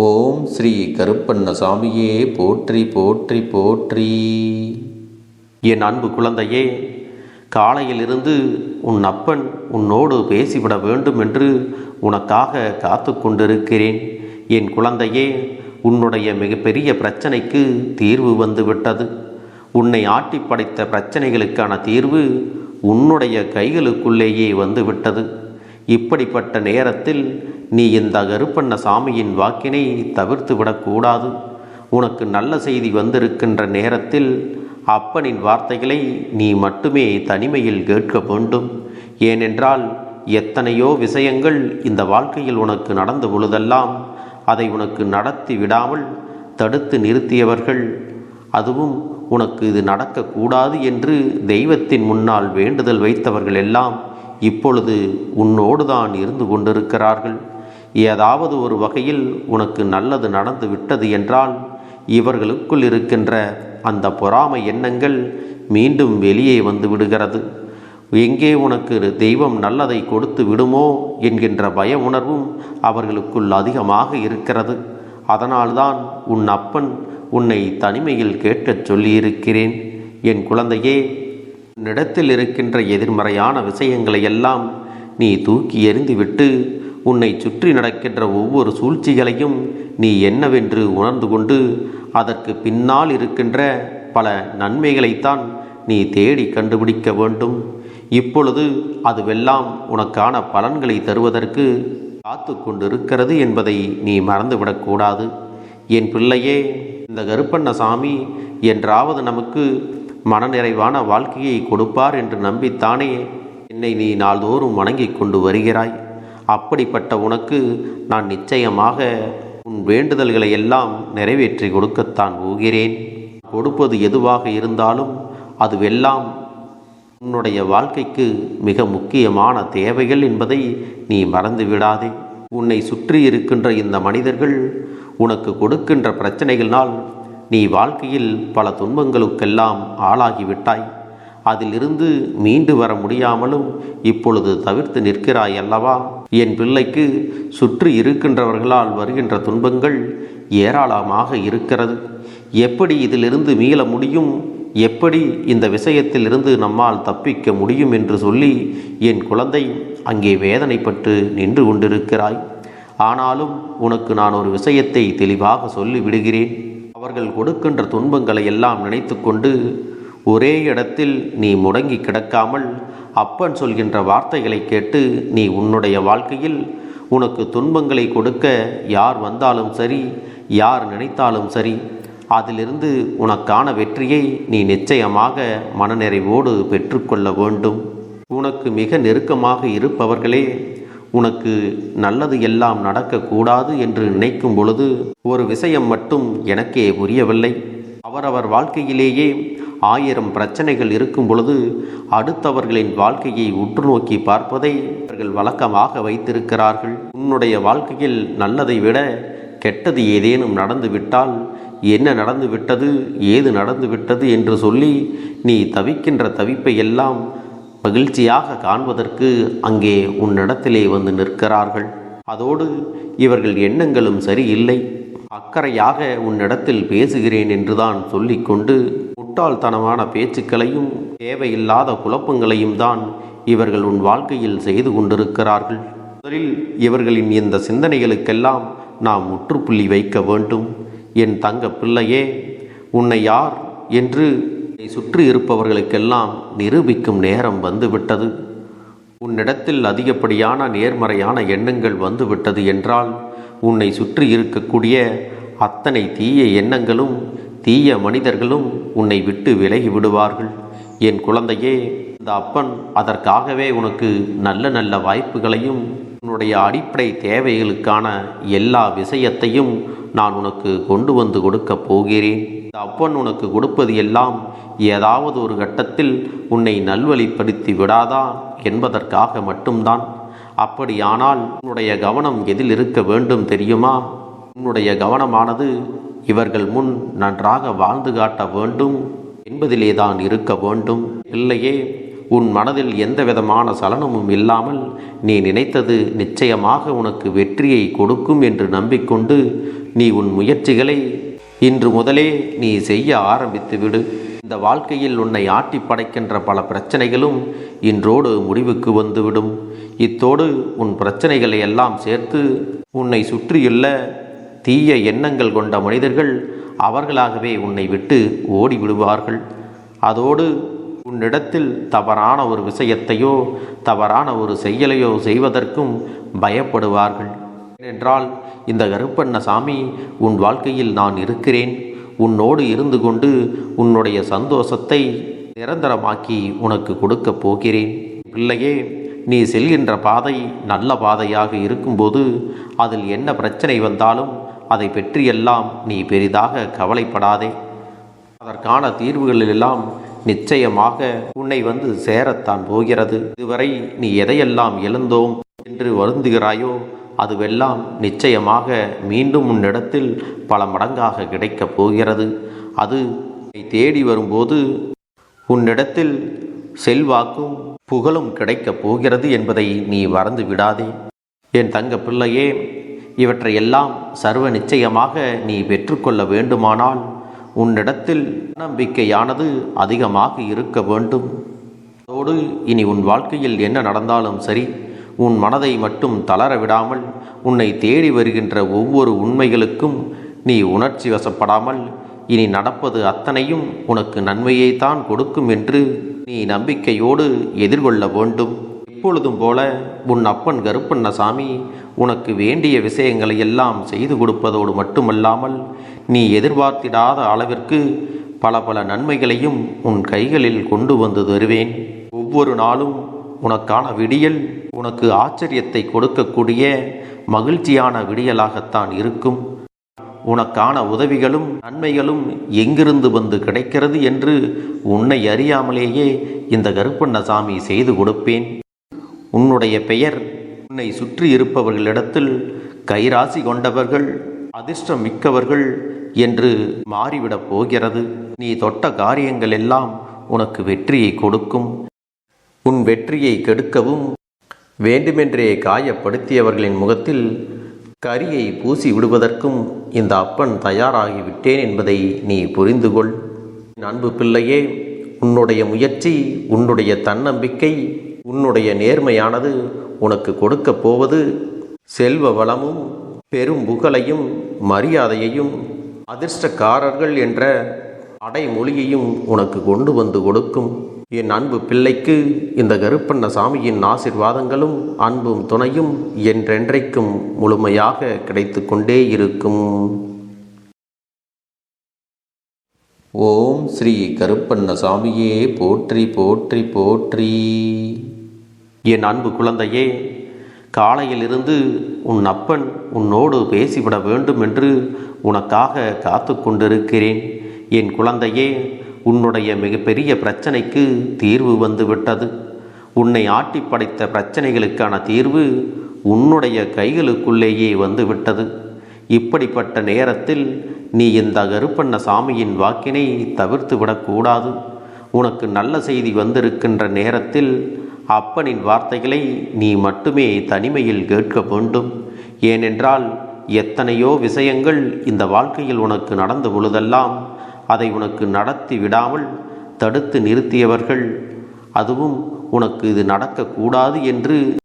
ஓம் ஸ்ரீ கருப்பண்ணசாமியே போற்றி போற்றி போற்றி. என் அன்பு குழந்தையே காலையிலிருந்து உன் அப்பன் உன்னோடு பேசிவிட வேண்டும் என்று உனக்காக காத்து கொண்டிருக்கிறேன். என் குழந்தையே உன்னுடைய மிகப்பெரிய பிரச்சனைக்கு தீர்வு வந்துவிட்டது. உன்னை ஆட்டி படைத்த பிரச்சனைகளுக்கான தீர்வு உன்னுடைய கைகளுக்குள்ளேயே வந்துவிட்டது. இப்படிப்பட்ட நேரத்தில் நீ இந்த கருப்பண்ண சாமியின் வாக்கினை தவிர்த்து விடக்கூடாது. உனக்கு நல்ல செய்தி வந்திருக்கின்ற நேரத்தில் அப்பனின் வார்த்தைகளை நீ மட்டுமே தனிமையில் கேட்க வேண்டும். ஏனென்றால் எத்தனையோ விஷயங்கள் இந்த வாழ்க்கையில் உனக்கு நடந்த பொழுதெல்லாம் அதை உனக்கு நடத்தி விடாமல் தடுத்து நிறுத்தியவர்கள். அதுவும் உனக்கு இது நடக்கக்கூடாது என்று தெய்வத்தின் முன்னால் வேண்டுதல் வைத்தவர்கள் எல்லாம் இப்பொழுது உன்னோடு தான் இருந்து கொண்டிருக்கிறார்கள். ஏதாவது ஒரு வகையில் உனக்கு நல்லது நடந்து விட்டது என்றால் இவர்களுக்குள் இருக்கின்ற அந்த பொறாமை எண்ணங்கள் மீண்டும் வெளியே வந்து விடுகிறது. எங்கே உனக்கு தெய்வம் நல்லதை கொடுத்து விடுமோ என்கின்ற பய உணர்வும் அவர்களுக்குள் அதிகமாக இருக்கிறது. அதனால்தான் உன் அப்பன் உன்னை தனிமையில் கேட்கச் சொல்லியிருக்கிறேன். என் குழந்தையே உன்னிடத்தில் இருக்கின்ற எதிர்மறையான விஷயங்களை எல்லாம் நீ தூக்கி எறிந்துவிட்டு உன்னை சுற்றி நடக்கின்ற ஒவ்வொரு சூழ்ச்சிகளையும் நீ என்னவென்று உணர்ந்து கொண்டு அதற்கு பின்னால் இருக்கின்ற பல நன்மைகளைத்தான் நீ தேடி கண்டுபிடிக்க வேண்டும். இப்பொழுது அதுவெல்லாம் உனக்கான பலன்களை தருவதற்கு காத்து கொண்டிருக்கிறது என்பதை நீ மறந்துவிடக்கூடாது என் பிள்ளையே இந்த கருப்பண்ணசாமி என்றாவது நமக்கு மனநிறைவான வாழ்க்கையை கொடுப்பார் என்று நம்பித்தானே என்னை நீ நாள்தோறும் வணங்கிக் கொண்டு வருகிறாய். அப்படிப்பட்ட உனக்கு நான் நிச்சயமாக உன் வேண்டுதல்களை எல்லாம் நிறைவேற்றி கொடுக்கத்தான் போகிறேன். கொடுப்பது எதுவாக இருந்தாலும் அதுவெல்லாம் உன்னுடைய வாழ்க்கைக்கு மிக முக்கியமான தேவைகள் என்பதை நீ மறந்து விடாதே உன்னை சுற்றி இருக்கின்ற இந்த மனிதர்கள் உனக்கு கொடுக்கின்ற பிரச்சனைகளினால் நீ வாழ்க்கையில் பல துன்பங்களுக்கெல்லாம் ஆளாகிவிட்டாய். அதிலிருந்து மீண்டு வர முடியாமலும் இப்பொழுது தவிர்த்து நிற்கிறாய் அல்லவா? என் பிள்ளைக்கு சுற்றி இருக்கின்றவர்களால் வருகின்ற துன்பங்கள் ஏராளமாக இருக்கிறது. எப்படி இதிலிருந்து மீள முடியும்? எப்படி இந்த விஷயத்திலிருந்து நம்மால் தப்பிக்க முடியும் என்று சொல்லி என் குழந்தை அங்கே வேதனைப்பட்டு நின்று கொண்டிருக்கிறாய். ஆனாலும் உனக்கு நான் ஒரு விஷயத்தை தெளிவாக சொல்லி விடுகிறேன் அவர்கள் கொடுக்கின்ற துன்பங்களை எல்லாம் நினைத்து கொண்டு ஒரே இடத்தில் நீ முடங்கி கிடக்காமல் அப்பன் சொல்கின்ற வார்த்தைகளை கேட்டு நீ உன்னுடைய வாழ்க்கையில் உனக்கு துன்பங்களை கொடுக்க யார் வந்தாலும் சரி யார் நினைத்தாலும் சரி அதிலிருந்து உனக்கான வெற்றியை நீ நிச்சயமாக மனநிறைவோடு பெற்றுக்கொள்ள வேண்டும். உனக்கு மிக நெருக்கமாக இருப்பவர்களே உனக்கு நல்லது எல்லாம் நடக்கக்கூடாது என்று நினைக்கும் பொழுது ஒரு விஷயம் மட்டும் எனக்கே புரியவில்லை. அவரவர் வாழ்க்கையிலேயே ஆயிரம் பிரச்சனைகள் இருக்கும் பொழுது அடுத்தவர்களின் வாழ்க்கையை உற்று நோக்கி பார்ப்பதை அவர்கள் வழக்கமாக வைத்திருக்கிறார்கள். உன்னுடைய வாழ்க்கையில் நல்லதை விட கெட்டது ஏதேனும் நடந்துவிட்டால் என்ன நடந்து விட்டது ஏது நடந்து விட்டது என்று சொல்லி நீ தவிக்கின்ற தவிப்பை எல்லாம் மகிழ்ச்சியாக காண்பதற்கு அங்கே உன்னிடத்திலே வந்து நிற்கிறார்கள். அதோடு இவர்கள் எண்ணங்களும் சரியில்லை. அக்கறையாக உன்னிடத்தில் பேசுகிறேன் என்றுதான் சொல்லிக்கொண்டு முட்டாள்தனமான பேச்சுக்களையும் தேவையில்லாத குழப்பங்களையும் தான் இவர்கள் உன் வாழ்க்கையில் செய்து கொண்டிருக்கிறார்கள். முதலில் இவர்களின் இந்த சிந்தனைகளுக்கெல்லாம் நாம் முற்றுப்புள்ளி வைக்க வேண்டும். என் தங்க பிள்ளையே உன்னை யார் என்று சுற்றி இருப்பவர்களுக்கெல்லாம் நிரூபிக்கும் நேரம் வந்துவிட்டது. உன்னிடத்தில் அதிகப்படியான நேர்மறையான எண்ணங்கள் வந்துவிட்டது என்றால் உன்னை சுற்றி இருக்கக்கூடிய அத்தனை தீய எண்ணங்களும் தீய மனிதர்களும் உன்னை விட்டு விலகி விடுவார்கள். என் குழந்தையே இந்த அப்பன் அதற்காகவே உனக்கு நல்ல நல்ல வாய்ப்புகளையும் உன்னுடைய அடிப்படை தேவைகளுக்கான எல்லா விஷயத்தையும் நான் உனக்கு கொண்டு வந்து கொடுக்கப் போகிறேன். இந்த அப்பன் உனக்கு கொடுப்பது எல்லாம் ஏதாவது ஒரு கட்டத்தில் உன்னை நல்வழிப்படுத்தி விடாதா என்பதற்காக மட்டும்தான். அப்படியானால் உன்னுடைய கவனம் எதில் இருக்க வேண்டும் தெரியுமா? உன்னுடைய கவனமானது இவர்கள் முன் நன்றாக வாழ்ந்து காட்ட வேண்டும். என்பதிலே தான் இருக்க வேண்டும். இல்லையே உன் மனதில் எந்த விதமான சலனமும் இல்லாமல் நீ நினைத்தது நிச்சயமாக உனக்கு வெற்றியை கொடுக்கும் என்று நம்பிக்கொண்டு நீ உன் முயற்சிகளை இன்று முதலே நீ செய்ய ஆரம்பித்து விடு இந்த வாழ்க்கையில் உன்னை ஆட்டி படைக்கின்ற பல பிரச்சனைகளும் இன்றோடு முடிவுக்கு வந்துவிடும். இத்தோடு உன் பிரச்சனைகளை எல்லாம் சேர்த்து உன்னை சுற்றியுள்ள தீய எண்ணங்கள் கொண்ட மனிதர்கள் அவர்களாகவே உன்னை விட்டு ஓடி விடுவார்கள் அதோடு உன்னிடத்தில் தவறான ஒரு விஷயத்தையோ தவறான ஒரு செயலையோ செய்வதற்கும் பயப்படுவார்கள். ஏனென்றால் இந்த கருப்பண்ணசாமி உன் வாழ்க்கையில் நான் இருக்கிறேன். உன்னோடு இருந்து கொண்டு உன்னுடைய சந்தோஷத்தை நிரந்தரமாக்கி உனக்கு கொடுக்கப் போகிறேன். பிள்ளையே நீ செல்கின்ற பாதை நல்ல பாதையாக இருக்கும்போது அதில் என்ன பிரச்சனை வந்தாலும் அதை பற்றியெல்லாம் நீ பெரிதாக கவலைப்படாதே. அதற்கான தீர்வுகளிலெல்லாம் நிச்சயமாக உன்னை வந்து சேரத்தான் போகிறது. இதுவரை நீ எதையெல்லாம் இழந்தோம் என்று வருந்துகிறாயோ அதுவெல்லாம் நிச்சயமாக மீண்டும் உன்னிடத்தில் பல மடங்காக கிடைக்கப் போகிறது. அது உன்னை தேடி வரும்போது உன்னிடத்தில் செல்வாக்கும் புகழும் கிடைக்கப் போகிறது என்பதை நீ மறந்து விடாதே என் தங்க பிள்ளையே இவற்றையெல்லாம் சர்வ நிச்சயமாக நீ பெற்றுக்கொள்ள வேண்டுமானால் உன்னிடத்தில் நம்பிக்கையானது அதிகமாக இருக்க வேண்டும். அதோடு இனி உன் வாழ்க்கையில் என்ன நடந்தாலும் சரி உன் மனதை மட்டும் தளர விடாமல் உன்னை தேடி வருகின்ற ஒவ்வொரு உண்மைகளுக்கும் நீ உணர்ச்சி வசப்படாமல் இனி நடப்பது அத்தனையும் உனக்கு நன்மையைத்தான் கொடுக்கும் என்று நீ நம்பிக்கையோடு எதிர்கொள்ள வேண்டும். எப்பொழுதும் போல உன் அப்பன் கருப்பண்ணசாமி உனக்கு வேண்டிய விஷயங்களை எல்லாம் செய்து கொடுப்பதோடு மட்டுமல்லாமல் நீ எதிர்பார்த்திடாத அளவிற்கு பல பல நன்மைகளையும் உன் கைகளில் கொண்டு வந்து தருவேன். ஒவ்வொரு நாளும் உனக்கான விடியல் உனக்கு ஆச்சரியத்தை கொடுக்கக்கூடிய மகிழ்ச்சியான விடியலாகத்தான் இருக்கும். உனக்கான உதவிகளும் நன்மைகளும் எங்கிருந்து வந்து கிடைக்கிறது என்று உன்னை அறியாமலேயே இந்த கருப்பண்ணசாமி செய்து கொடுப்பேன். உன்னுடைய பெயர். உன்னை சுற்றி இருப்பவர்களிடத்தில் கைராசி கொண்டவர்கள் அதிர்ஷ்டம் மிக்கவர்கள் என்று மாறிவிடப் போகிறது. நீ தொட்ட காரியங்கள் எல்லாம் உனக்கு வெற்றியை கொடுக்கும். உன் வெற்றியை கெடுக்கவும். வேண்டுமென்றே காயப்படுத்தியவர்களின் முகத்தில் கரியை பூசி விடுவதற்கும் இந்த அப்பன் தயாராகிவிட்டேன் என்பதை நீ புரிந்து கொள் என் அன்பு பிள்ளையே உன்னுடைய முயற்சி உன்னுடைய தன்னம்பிக்கை உன்னுடைய நேர்மையானது உனக்கு கொடுக்கப் போவது செல்வ வளமும் பெரும் புகழையும் மரியாதையையும் அதிர்ஷ்டக்காரர்கள் என்ற அடைமொழியையும் உனக்கு கொண்டு வந்து கொடுக்கும். என் அன்பு பிள்ளைக்கு இந்த கருப்பண்ண சாமியின் ஆசிர்வாதங்களும் அன்பும் துணையும் என்றென்றைக்கும் முழுமையாக கிடைத்து கொண்டே இருக்கும். ஓம் ஸ்ரீ கருப்பண்ணசாமியே போற்றி போற்றி போற்றி. என் அன்பு குழந்தையே காலையிலிருந்து உன் அப்பன் உன்னோடு பேசிவிட வேண்டும் என்று உனக்காக காத்து கொண்டிருக்கிறேன். என் குழந்தையே உன்னுடைய மிகப்பெரிய பிரச்சனைக்கு தீர்வு வந்துவிட்டது. உன்னை ஆட்டி படைத்த பிரச்சனைகளுக்கான தீர்வு உன்னுடைய கைகளுக்குள்ளேயே வந்துவிட்டது. இப்படிப்பட்ட நேரத்தில் நீ இந்த கருப்பண்ண சாமியின் வாக்கினை தவிர்த்து விடக்கூடாது உனக்கு நல்ல செய்தி வந்திருக்கின்ற நேரத்தில் அப்பனின் வார்த்தைகளை நீ மட்டுமே தனிமையில் கேட்க வேண்டும். ஏனென்றால் எத்தனையோ விஷயங்கள் இந்த வாழ்க்கையில் உனக்கு நடந்த பொழுதெல்லாம் அதை உனக்கு நடத்தி விடாமல் தடுத்து நிறுத்தியவர்கள். அதுவும் உனக்கு இது நடக்கக்கூடாது என்று